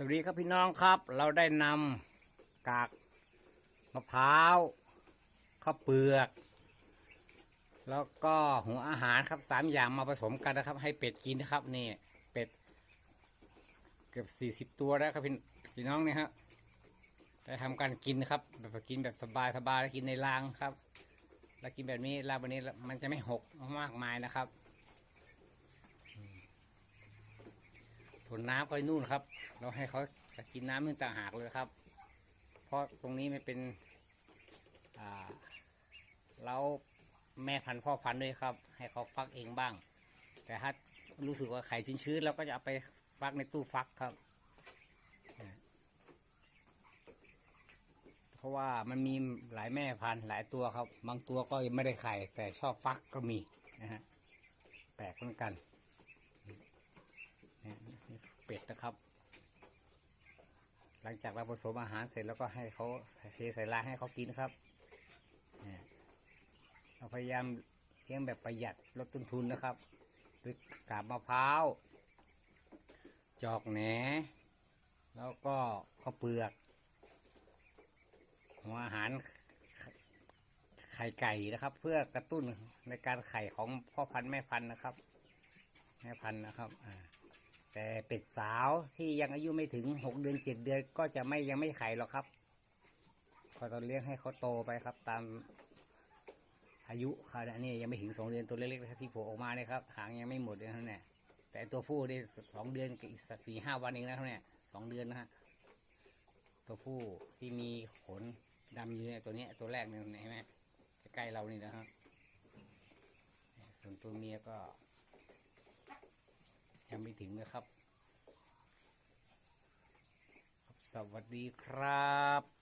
สวัสดีครับพี่น้องครับ เราได้นำกากมะพร้าวข้าวเปลือก แล้วก็หัวอาหารครับสามอย่างมาผสมกันนะครับ ให้เป็ดกินนะครับนี่เป็ด เกือบสี่สิบตัวแล้วครับพี่พี่น้องเนี่ยฮะได้ทำการกินครับ แบบกินแบบสบายสบายแล้วกินในรางครับ แล้วกินแบบนี้รางแบบนี้มันจะไม่หกมากมายนะครับ ส่วนน้ำก็ไอ้นู่นครับ เราให้เขากินน้ำนู่นต่างหากเลยครับ เพราะตรงนี้ไม่เป็นอ่าเราแม่พันธุ์พ่อพันธุ์ด้วยครับ ให้เขาฟักเองบ้าง แต่ถ้ารู้สึกว่าไข่ชื้นๆเราก็จะเอาไปฟักในตู้ฟักครับ เพราะว่ามันมีหลายแม่พันธุ์หลายตัวครับ บางตัวก็ยังไม่ได้ไข่แต่ชอบฟักก็มีนะฮะแปลกเหมือนกัน เนี่ยนี่เป็ด นะครับ หลังจากเราผสมอาหารเสร็จแล้วก็ให้เขาเทใส่ลาให้เขากินครับเนี่ยเราพยายามเลี้ยงแบบประหยัดลดต้นทุนนะครับด้วยกาบมะพร้าว จอกแหน แล้วก็ข้าวเปลือก หัวอาหารไข่ไก่นะครับ เพื่อกระตุ้นในการไข่ของพ่อพันธุ์แม่พันธุ์นะครับ แม่พันธุ์นะครับอ่า แต่เป็ดสาวที่ยังอายุไม่ถึงหกเดือนเจ็ดเดือนก็จะไม่ยังไม่ไข่หรอกครับก็ต้องเลี้ยงให้เขาโตไปครับ ตามอายุเขาเนี่ยยังไม่ถึงสองเดือนตัวเล็กๆที่โผล่ออกมาเนี่ยครับหางยังไม่หมดเลยนะเนี่ยแต่ตัวผู้ได้สองเดือนกับอีกสี่ห้าวันเองนะครับเนี่ยสองเดือนนะฮะตัวผู้ที่มีขนดำอยู่เนี่ยตัวนี้ตัวแรกเนี่ยเห็นไหมใกล้เรานี่นะครับส่วนตัวเมียก็ังไม่ถึงนะครับ สวัสดีครับ